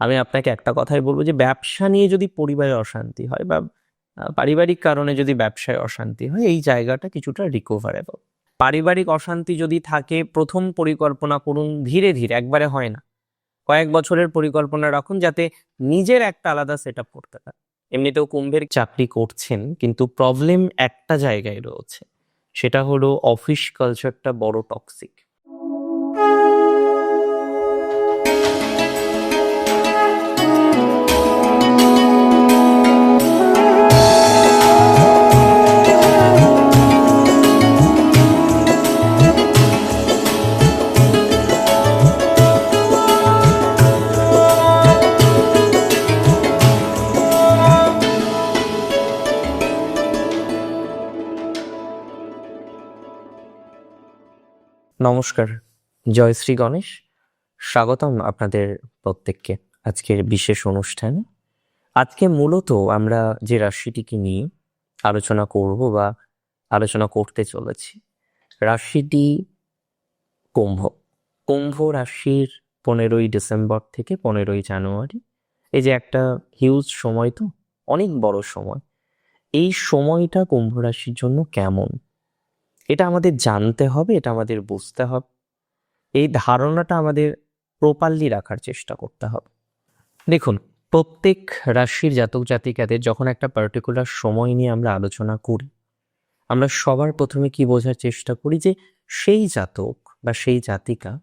আমি আপনাকে একটা কথাই বলব যে ব্যবসা নিয়ে যদি পরিবারে অশান্তি হয় বা পারিবারিক কারণে যদি ব্যবসায় অশান্তি হয়, এই জায়গাটা কিছুটা রিকভারেবল পারিবারিক অশান্তি যদি থাকে, প্রথম পরিকল্পনা করুন ধীরে ধীরে, একবারে হয় না। কয়েক বছরের পরিকল্পনা রাখুন যাতে নিজের একটা আলাদা সেট আপ করতে পারে এমনিতেও কুম্ভের চাকরি করছেন, কিন্তু প্রবলেম একটা জায়গায় রয়েছে। সেটা হলো অফিস কালচারটা বড় টক্সিক নমস্কার। জয় শ্রী গণেশ। স্বাগতম আপনাদের প্রত্যেককে আজকের বিশেষ অনুষ্ঠানে। আজকে মূলত আমরা যে রাশিটিকে নিয়ে আলোচনা করব বা আলোচনা করতে চলেছি, রাশিটি কুম্ভ। কুম্ভ রাশির পনেরোই ডিসেম্বর থেকে পনেরোই জানুয়ারি। এই যে একটা হিউজ সময় তো, অনেক বড় সময়। এই সময়টা কুম্ভ রাশির জন্য কেমন? এটা আমাদের জানতে হবে, এটা আমাদের বুঝতে হবে। এই ধারণাটা আমাদের প্রপারলি রাখার চেষ্টা করতে হবে। দেখুন, প্রত্যেক রাশির জাতক জাতিকাদের যখন একটা পার্টিকুলার সময় নিয়ে আমরা আলোচনা করি, আমরা সবার প্রথমে কি বোঝার চেষ্টা করি যে সেই জাতক বা সেই জাতিকা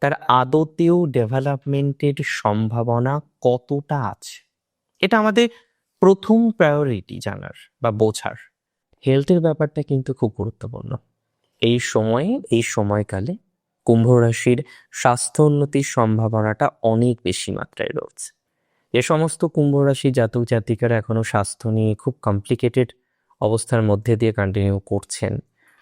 তার আদতেও ডেভেলপমেন্টের সম্ভাবনা কতটা আছে? এটা আমাদের প্রথম প্রায়োরিটি জানার বা বোঝার। হেলথের ব্যাপারটা কিন্তু খুব গুরুত্বপূর্ণ। এই সময়ে, এই সময়কালে কুম্ভ রাশির স্বাস্থ্য উন্নতির সম্ভাবনাটা অনেক বেশি মাত্রায় রয়েছে। যে সমস্ত কুম্ভ রাশি জাতক জাতিকারা এখনও স্বাস্থ্য নিয়ে খুব কমপ্লিকেটেড অবস্থার মধ্যে দিয়ে কন্টিনিউ করছেন,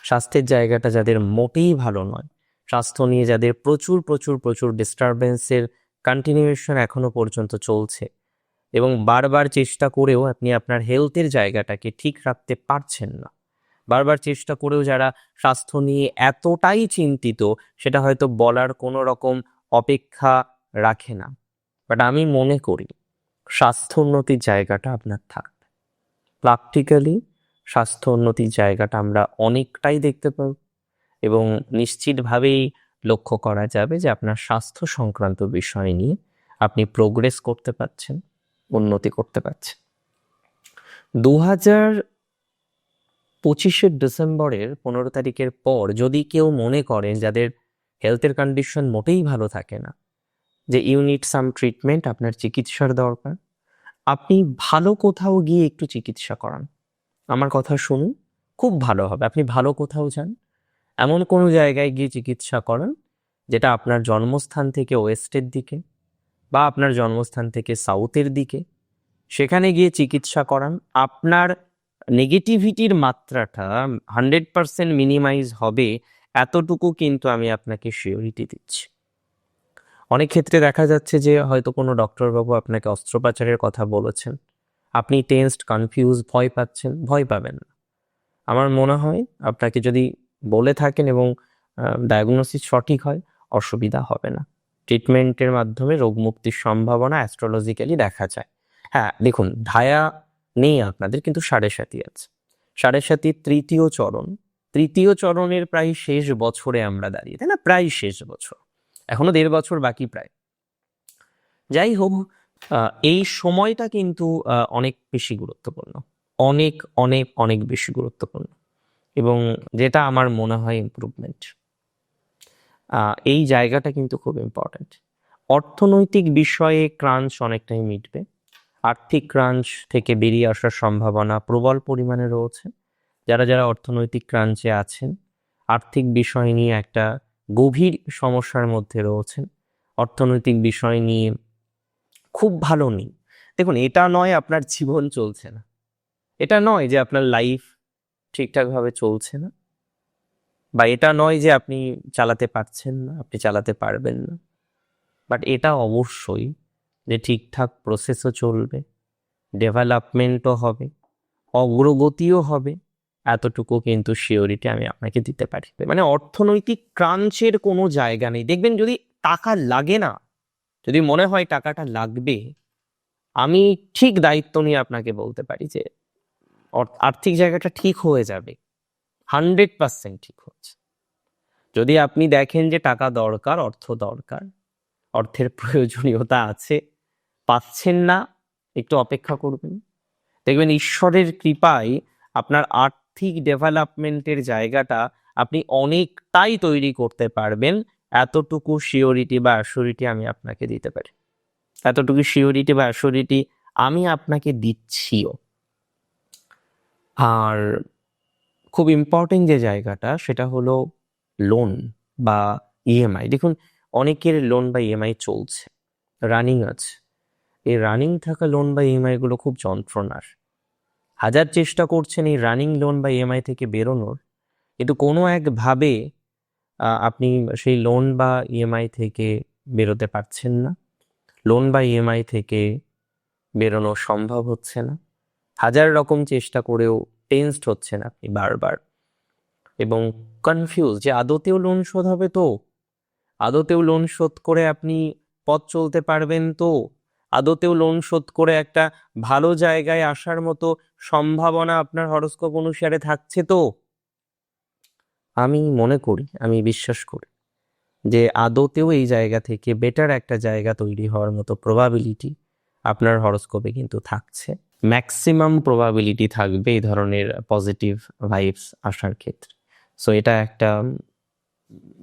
স্বাস্থ্যের জায়গাটা যাদের মোটেই ভালো নয়, স্বাস্থ্য নিয়ে যাদের প্রচুর প্রচুর প্রচুর ডিস্টারবেন্সের কন্টিনিউয়েশন এখনও পর্যন্ত চলছে এবং বারবার চেষ্টা করেও আপনি আপনার হেলথের জায়গাটাকে ঠিক রাখতে পারছেন না। বারবার চেষ্টা করেও যারা স্বাস্থ্য নিয়ে এতটাই চিন্তিত, সেটা হয়তো বলার কোনো রকম অপেক্ষা রাখে না। বাট আমি মনে করি, স্বাস্থ্য উন্নতির জায়গাটা আপনার থাকবে প্র্যাকটিক্যালি স্বাস্থ্য উন্নতির জায়গাটা আমরা অনেকটাই দেখতে পাব এবং নিশ্চিতভাবেই লক্ষ্য করা যাবে যে আপনার স্বাস্থ্য সংক্রান্ত বিষয় নিয়ে আপনি প্রোগ্রেস করতে পারছেন। উন্নতি করতে পারছে। দু হাজার পঁচিশে ডিসেম্বরের পনেরো তারিখের পর যদি কেউ মনে করেন যাদের হেলথের কন্ডিশন মোটেই ভালো থাকে না, যে ইউনিট সাম ট্রিটমেন্ট আপনার চিকিৎসার দরকার, আপনি ভালো কোথাও গিয়ে একটু চিকিৎসা করান। আমার কথা শুনুন, খুব ভালো হবে। আপনি ভালো কোথাও যান, এমন কোনো জায়গায় গিয়ে চিকিৎসা করান, যেটা আপনার জন্মস্থান থেকে ওয়েস্টের দিকে বা আপনার জন্মস্থান থেকে সাউথের দিকে, সেখানে গিয়ে চিকিৎসা করান। আপনার নেগেটিভিটির মাত্রাটা হান্ড্রেড পারসেন্ট মিনিমাইজ হবে, এতটুকু কিন্তু আমি আপনাকে শিওরিটি দিচ্ছি। অনেক ক্ষেত্রে দেখা যাচ্ছে যে হয়তো কোনো ডক্টরবাবু আপনাকে অস্ত্রোপচারের কথা বলেছেন। আপনি টেন্সড কনফিউজ ভয় পাচ্ছেন, ভয় পাবেন না। আমার মনে হয় আপনাকে যদি বলে থাকেন এবং ডায়াগনোসিস সঠিক হয়, অসুবিধা হবে না। ট্রিটমেন্টের মাধ্যমে রোগ মুক্তির সম্ভাবনা অ্যাস্ট্রোলজিক্যালি দেখা যায়। হ্যাঁ দেখুন, ধায়া নেই আপনাদের, কিন্তু সাড়ে সাতি আছে। সাড়ে সাতির তৃতীয় চরণ, তৃতীয় চরণের প্রায় শেষ বছরে আমরা দাঁড়িয়ে, তাই না? প্রায় শেষ বছর। এখনও দেড় বছর বাকি প্রায়। যাই হোক এই সময়টা কিন্তু অনেক বেশি গুরুত্বপূর্ণ। অনেক অনেক অনেক বেশি গুরুত্বপূর্ণ। এবং যেটা আমার মনে হয় ইম্প্রুভমেন্ট এই জায়গাটা কিন্তু খুব ইম্পর্ট্যান্ট অর্থনৈতিক বিষয়ে ক্রাঞ্চ অনেকটাই মিটবে। আর্থিক ক্রাঞ্চ থেকে বেরিয়ে আসার সম্ভাবনা প্রবল পরিমাণে রয়েছে। যারা যারা অর্থনৈতিক ক্রাঞ্চে আছেন, আর্থিক বিষয় নিয়ে একটা গভীর সমস্যার মধ্যে রয়েছেন। অর্থনৈতিক বিষয় নিয়ে খুব ভালো নেই। দেখুন, এটা নয় আপনার জীবন চলছে না। এটা নয় যে আপনার লাইফ ঠিকঠাকভাবে চলছে না। বা এটা নয় যে আপনি চালাতে পারছেন না, আপনি চালাতে পারবেন না। বাট এটা অবশ্যই যে ঠিকঠাক প্রসেসও চলবে ডেভেলপমেন্টও হবে, অগ্রগতিও হবে, এতটুকু কিন্তু শিওরিটি আমি আপনাকে দিতে পারি। মানে অর্থনৈতিক ক্রাঞ্চের কোনো জায়গা নেই। দেখবেন যদি টাকা লাগে না, যদি মনে হয় টাকাটা লাগবে, আমি ঠিক দায়িত্ব নিয়ে আপনাকে বলতে পারি যে আর্থিক জায়গাটা ঠিক হয়ে যাবে। হান্ড্রেড পার্সেন্ট ঠিক হচ্ছে। যদি আপনি দেখেন যে টাকা দরকার, অর্থ দরকার, অর্থের প্রয়োজনীয়তা আছে, পাচ্ছেন না, একটু অপেক্ষা করবেন। দেখবেন ঈশ্বরের কৃপায় আপনার আর্থিক ডেভেলপমেন্টের জায়গাটা আপনি অনেকটাই তৈরি করতে পারবেন। এতটুকু শিওরিটি বা অ্যাসিওরিটি আমি আপনাকে দিতে পারি। এতটুকু শিওরিটি বা অ্যাসিওরিটি আমি আপনাকে দিচ্ছিও। আর খুব ইম্পর্টেন্ট যে জায়গাটা সেটা হলো লোন বা ইএমআই দেখুন, অনেকের লোন বা ইএমআই চলছে রানিং আছে। এই রানিং থাকা লোন বা ইএমআই গুলো খুব যন্ত্রণার। হাজার চেষ্টা করছেন এই রানিং লোন বা ইএমআই থেকে বেরোনোর, কিন্তু কোনো একভাবে আপনি সেই লোন বা ইএমআই থেকে বেরোতে পারছেন না। লোন বা ইএমআই থেকে বেরোনো সম্ভব হচ্ছে না। হাজার রকম চেষ্টা করেও টেন্সড হচ্ছেন আপনি বারবার। এবং কনফিউজ যে আদতেও লোন শোধ হবে তো, আদতেও লোন শোধ করে আপনি পথ চলতে পারবেন তো, আদতেও লোন শোধ করে একটা ভালো জায়গায় আসার মতো সম্ভাবনা আপনার হরস্কোপ অনুসারে থাকছে তো? আমি মনে করি, আমি বিশ্বাস করি যে আদতেও এই জায়গা থেকে বেটার একটা জায়গা তৈরি হওয়ার মতো প্রবাবিলিটি আপনার হরস্কোপে কিন্তু থাকছে। ম্যাক্সিমাম প্রবাবিলিটি থাকবে এই ধরনের পজিটিভ ভাইবস আসার ক্ষেত্রে। সো এটা একটা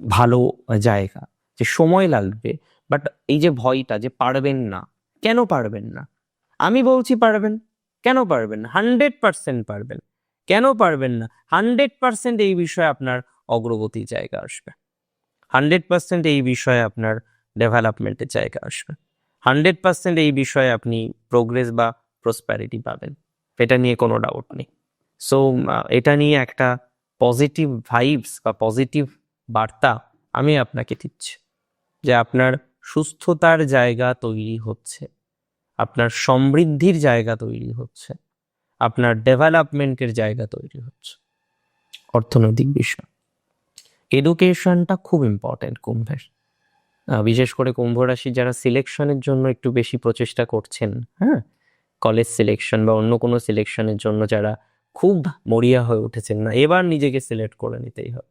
ভালো জায়গা যে সময় লাগবে বাট এই যে ভয়টা যে পারবেন না, কেন পারবেন না? আমি বলছি পারবেন, কেন পারবেন হান্ড্রেড পার্সেন্ট পারবেন। কেন পারবেন না? হান্ড্রেড পার্সেন্ট এই বিষয়ে আপনার অগ্রগতির জায়গা আসবে। হান্ড্রেড পার্সেন্ট এই বিষয়ে আপনার ডেভেলপমেন্টের জায়গা আসবে। হান্ড্রেড পার্সেন্ট এই বিষয়ে আপনি প্রোগ্রেস বা প্রসপ্যারিটি পাবেন। এটা নিয়ে কোনো ডাউট নেই। সো এটা নিয়ে একটা পজিটিভ ভাইবস বা পজিটিভ বার্তা আমি আপনাকে দিচ্ছি যে আপনার সুস্থতার জায়গা তৈরি হচ্ছে, আপনার সমৃদ্ধির জায়গা তৈরি হচ্ছে, আপনার ডেভেলপমেন্টের জায়গা তৈরি হচ্ছে। অর্থনৈতিক বিষয়। এডুকেশনটা খুব ইম্পর্টেন্ট কুম্ভের। বিশেষ করে কুম্ভ রাশি যারা সিলেকশনের জন্য একটু বেশি প্রচেষ্টা করছেন হ্যাঁ? কলেজ সিলেকশন বা অন্য কোনো সিলেকশনের জন্য যারা খুব মরিয়া হয়ে উঠেছেন না, এবার নিজেকে সিলেক্ট করে নিতেই হবে।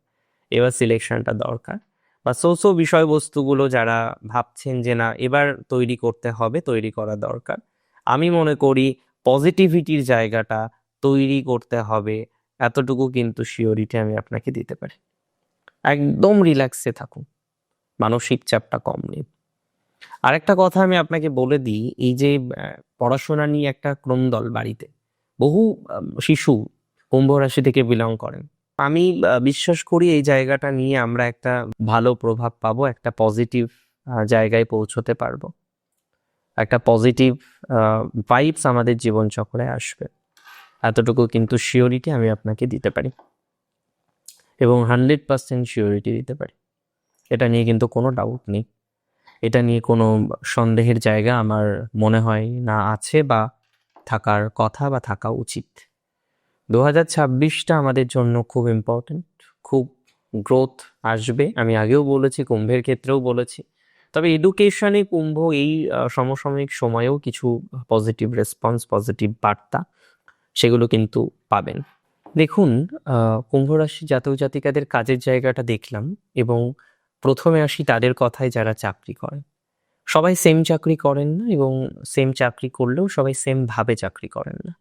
এবার সিলেকশনটা দরকার। বা সো সো বিষয়বস্তুগুলো যারা ভাবছেন যে না, এবার তৈরি করতে হবে, তৈরি করা দরকার। আমি মনে করি পজিটিভিটির জায়গাটা তৈরি করতে হবে, এতটুকু কিন্তু শিওরিটি আমি আপনাকে দিতে পারি। একদম রিল্যাক্সে থাকুন। মানসিক চাপটা কম নিন। আরেকটা কথা আমি আপনাকে বলে দিই, এই যে পড়াশোনা নিয়ে একটা ক্রন্দল বাড়িতে। বহু শিশু কুম্ভ রাশি থেকে বিলং করেন। আমি বিশ্বাস করি এই জায়গাটা নিয়ে আমরা একটা ভালো প্রভাব পাবো, একটা পজিটিভ জায়গায় পৌঁছতে পারব। একটা পজিটিভ ভাইবস আমাদের জীবনচক্রে আসবে। এতটুকু কিন্তু শিওরিটি আমি আপনাকে দিতে পারি। এবং হান্ড্রেড পার্সেন্ট শিওরিটি দিতে পারি। এটা নিয়ে কিন্তু কোনো ডাউট নেই। এটা নিয়ে কোনো সন্দেহের জায়গা আমার মনে হয় না আছে বা থাকার কথা বা থাকা উচিত। দু হাজার ছাব্বিশটা আমাদের জন্য খুব ইম্পর্ট্যান্ট খুব গ্রোথ আসবে। আমি আগেও বলেছি কুম্ভের ক্ষেত্রেও বলেছি। তবে এডুকেশনে কুম্ভ এই সমসাময়িক সময়েও কিছু পজিটিভ রেসপন্স পজিটিভ বার্তা সেগুলো কিন্তু পাবেন। দেখুন আহ, কুম্ভ রাশি জাতক জাতিকাদের কাজের জায়গাটা দেখলাম এবং প্রথমে আসি তাদের কথায় যারা চাকরি করেন সবাই সেম চাকরি করেন না এবং সেম চাকরি করলেও সবাই সেম ভাবে চাকরি করেন না।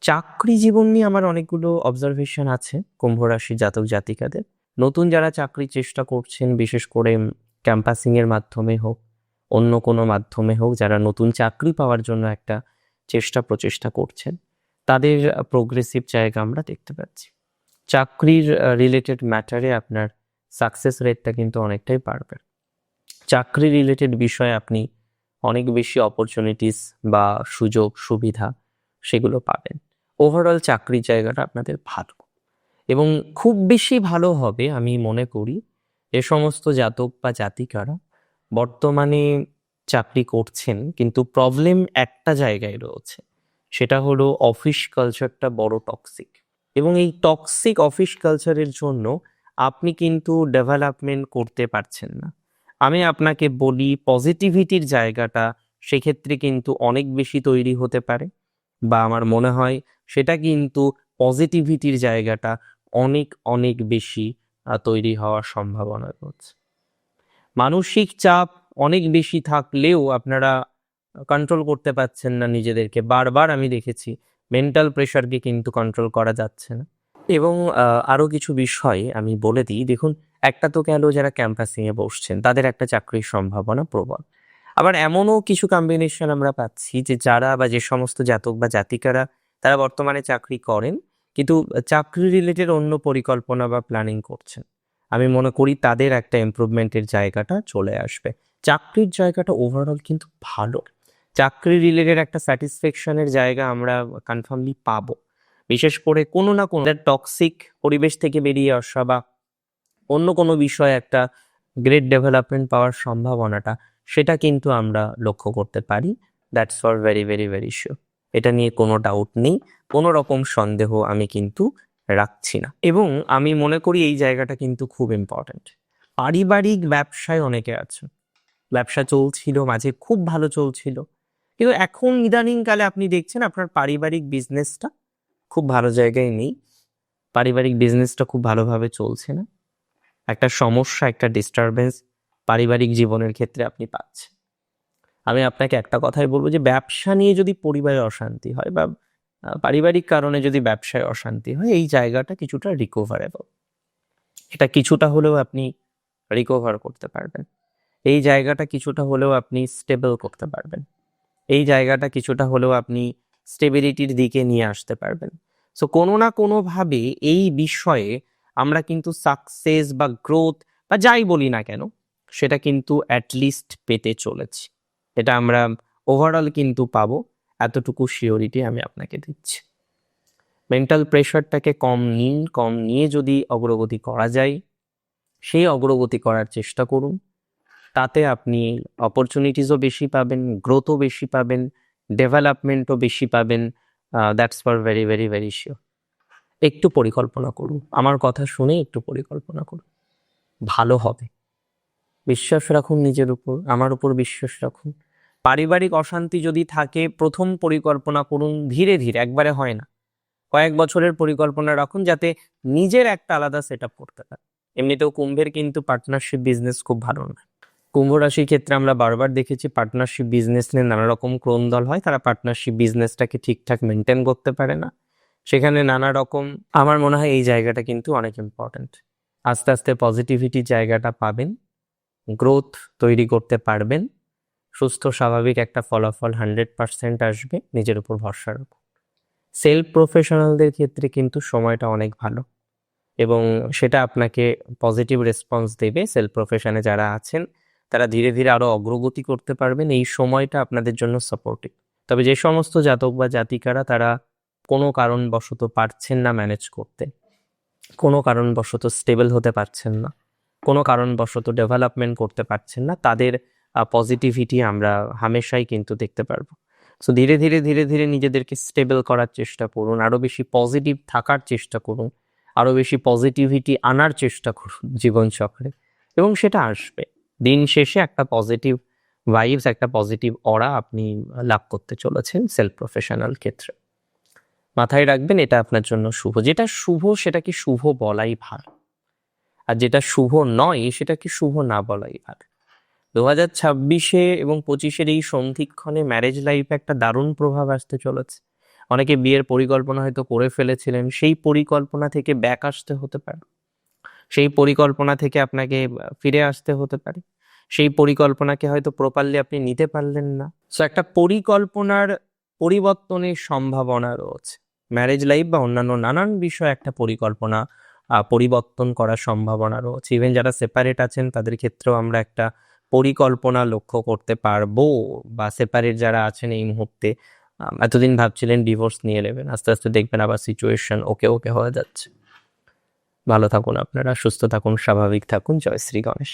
চাকরি জীবন নিয়ে আমার অনেকগুলো অবজারভেশন আছে কুম্ভ রাশি জাতক জাতিকাদের। নতুন যারা চাকরির চেষ্টা করছেন, বিশেষ করে ক্যাম্পাসিং এর মাধ্যমে হোক, অন্য কোনো মাধ্যমে হোক, যারা নতুন চাকরি পাওয়ার জন্য একটা চেষ্টা প্রচেষ্টা করছেন, তাদের প্রোগ্রেসিভ জায়গা আমরা দেখতে পাচ্ছি। চাকরির রিলেটেড ম্যাটারে আপনার সাকসেস রেটটা কিন্তু অনেকটাই বাড়বে। চাকরি রিলেটেড বিষয়ে আপনি অনেক বেশি অপরচুনিটিস বা সুযোগ, সুবিধা সেগুলো পাবেন। ওভারঅল চাকরির জায়গাটা আপনাদের ভালো। এবং খুব বেশি ভালো হবে আমি মনে করি এ সমস্ত জাতক বা জাতিকারা বর্তমানে চাকরি করছেন কিন্তু প্রবলেম একটা জায়গায় রয়েছে। সেটা হলো অফিস কালচারটা বড় টক্সিক এবং এই টক্সিক অফিস কালচারের জন্য আপনি কিন্তু ডেভেলপমেন্ট করতে পারছেন না। আমি আপনাকে বলি পজিটিভিটির জায়গাটা সেক্ষেত্রে কিন্তু অনেক বেশি তৈরি হতে পারে বা আমার মনে হয় সেটা কিন্তু পজিটিভিটির জায়গাটা অনেক অনেক বেশি তৈরি হওয়ার সম্ভাবনা রয়েছে। মানসিক চাপ অনেক বেশি থাকলেও আপনারা কন্ট্রোল করতে পারছেন না নিজেদেরকে। বারবার আমি দেখেছি মেন্টাল প্রেশারকে কিন্তু কন্ট্রোল করা যাচ্ছে না। এবং আহ, আরও কিছু বিষয় আমি বলে দিই। দেখুন একটা তো গেল যারা ক্যাম্পাসিং এ বসছেন তাদের একটা চাকরির সম্ভাবনা প্রবল। আবার এমনও কিছু কম্বিনেশন আমরা পাচ্ছি যে যারা বা যে সমস্ত জাতক বা জাতিকারা তারা বর্তমানে চাকরি করেন কিন্তু চাকরি রিলেটেড অন্য পরিকল্পনা বা প্ল্যানিং করছেন। আমি মনে করি তাদের একটা ইমপ্রুভমেন্টের জায়গাটা চলে আসবে। চাকরির জায়গাটা ওভারঅল কিন্তু ভালো। চাকরি রিলেটেড একটা স্যাটিসফ্যাকশনের জায়গা আমরা কনফার্মলি পাবো। বিশেষ করে কোনো না কোনো টক্সিক পরিবেশ থেকে বেরিয়ে আসা বা অন্য কোনো বিষয়ে একটা গ্রেট ডেভেলপমেন্ট পাওয়ার সম্ভাবনাটা, সেটা কিন্তু আমরা লক্ষ্য করতে পারি। That's for very very very sure এটা নিয়ে কোনো ডাউট নেই, কোনো রকম সন্দেহ আমি কিন্তু রাখছি না। এবং আমি মনে করি এই জায়গাটা কিন্তু খুব ইম্পর্ট্যান্ট পারিবারিক ব্যবসায় অনেকে আছে ব্যবসা চলছিল, মাঝে খুব ভালো চলছিল। কিন্তু এখন ইদানিংকালে আপনি দেখছেন আপনার পারিবারিক বিজনেসটা খুব ভালো জায়গায় নেই। পারিবারিক বিজনেসটা খুব ভালোভাবে চলছে না। একটা সমস্যা, একটা ডিস্টারবেন্স পারিবারিক জীবনের ক্ষেত্রে আপনি পাচ্ছেন। আমি আপনাকে একটা কথাই বলব যে, ব্যবসা নিয়ে যদি পরিবারে অশান্তি হয় বা পারিবারিক কারণে যদি ব্যবসায় অশান্তি হয়, এই জায়গাটা কিছুটা রিকভারেবল এটা কিছুটা হলেও আপনি রিকভার করতে পারবেন। এই জায়গাটা কিছুটা হলেও আপনি স্টেবল করতে পারবেন। এই জায়গাটা কিছুটা হলেও আপনি স্টেবিলিটির দিকে নিয়ে আসতে পারবেন। সো কোনো না কোনোভাবে এই বিষয়ে আমরা কিন্তু সাকসেস বা গ্রোথ বা যাই বলি না কেন, সেটা কিন্তু অ্যাটলিস্ট পেতে চলেছি। এটা আমরা ওভারঅল কিন্তু পাবো, এতটুকু শিওরিটি আমি আপনাকে দিচ্ছি। মেন্টাল প্রেশারটাকে কম নিন, কম নিয়ে যদি অগ্রগতি করা যায়, সেই অগ্রগতি করার চেষ্টা করুন। তাতে আপনি অপরচুনিটিসও বেশি পাবেন গ্রোথও বেশি পাবেন ডেভেলপমেন্টও বেশি পাবেন that's for very very very sure একটু পরিকল্পনা করুন, আমার কথা শুনে একটু পরিকল্পনা করুন। ভালো হবে। বিশ্বাস রাখুন নিজের উপর, আমার উপর বিশ্বাস রাখুন। পারিবারিক অশান্তি যদি থাকে, প্রথম পরিকল্পনা করুন, ধীরে ধীরে, একবারে হয় না। কয়েক বছরের পরিকল্পনা রাখুন যাতে নিজের একটা আলাদা সেট আপ করতে পারে এমনিতেও কুম্ভের কিন্তু পার্টনারশিপ বিজনেস খুব ভালো না কুম্ভ রাশির ক্ষেত্রে আমরা বারবার দেখেছি পার্টনারশিপ বিজনেস নিয়ে নানা রকম ক্রোনদল হয়। তারা পার্টনারশিপ বিজনেসটাকে ঠিকঠাক মেনটেন করতে পারে না। সেখানে নানা রকম আমার মনে হয় এই জায়গাটা কিন্তু অনেক ইম্পর্ট্যান্ট আস্তে আস্তে পজিটিভিটির জায়গাটা পাবেন গ্রোথ তৈরি করতে পারবেন, সুস্থ স্বাভাবিক একটা ফলাফল হান্ড্রেড পার্সেন্ট আসবে, নিজের উপর ভরসা রাখুন। সেলফ প্রফেশনালদের ক্ষেত্রে কিন্তু সময়টা অনেক ভালো এবং সেটা আপনাকে পজিটিভ রেসপন্স দেবে সেলফ প্রফেশনে যারা আছেন। তারা ধীরে ধীরে আরও অগ্রগতি করতে পারবেন। এই সময়টা আপনাদের জন্য সাপোর্টিভ তবে যে সমস্ত জাতক বা জাতিকারা তারা কোনো কারণবশত পারছেন না ম্যানেজ করতে। কোনো কারণবশত স্টেবল হতে পারছেন না। কোনো কারণবশত ডেভেলপমেন্ট করতে পারছেন না। তাদের পজিটিভিটি আমরা হামেশাই কিন্তু দেখতে পারব। সো ধীরে ধীরে ধীরে ধীরে নিজেদেরকে স্টেবল করার চেষ্টা করুন। আরও বেশি পজিটিভ থাকার চেষ্টা করুন। আরও বেশি পজিটিভিটি আনার চেষ্টা করুন জীবনচক্রে। এবং সেটা আসবে। দিন শেষে একটা পজিটিভ ভাইবস একটা পজিটিভ অরা আপনি লাভ করতে চলেছেন সেলফ প্রফেশনাল ক্ষেত্রে। মাথায় রাখবেন, এটা আপনার জন্য শুভ। যেটা শুভ সেটাকে শুভ বলাই ভালো আর যেটা শুভ নয় সেটাকে শুভ না বলাই ভালো দু হাজার ছাব্বিশে এবং পঁচিশের এই সন্ধিক্ষণে ম্যারেজ লাইফে একটা দারুণ প্রভাব আসতে চলেছে। অনেকে বিয়ের পরিকল্পনা হয়তো করে ফেলেছিলেন, সেই পরিকল্পনা থেকে ব্যাক আসতে হতে পারে। সেই পরিকল্পনা থেকে আপনাকে ফিরে আসতে হতে পারে। সেই পরিকল্পনাকে হয়তো প্রপারলি আপনি নিতে পারলেন না। সো একটা পরিকল্পনার পরিবর্তনের সম্ভাবনা রয়েছে। ম্যারেজ লাইফ বা অন্যান্য নানান বিষয় একটা পরিকল্পনা পরিবর্তন করার সম্ভাবনা রয়েছে। ইভেন যারা সেপারেট আছেন, তাদের ক্ষেত্রেও আমরা একটা পরিকল্পনা লক্ষ্য করতে পারব বা সেপারেট যারা আছেন এই মুহূর্তে এতদিন ভাবছিলেন ডিভোর্স নিয়ে নেবেন, আস্তে আস্তে দেখবেন আবার সিচুয়েশন ওকে ওকে হয়ে যাচ্ছে। ভালো থাকুন আপনারা, সুস্থ থাকুন, স্বাভাবিক থাকুন। জয় শ্রী গণেশ।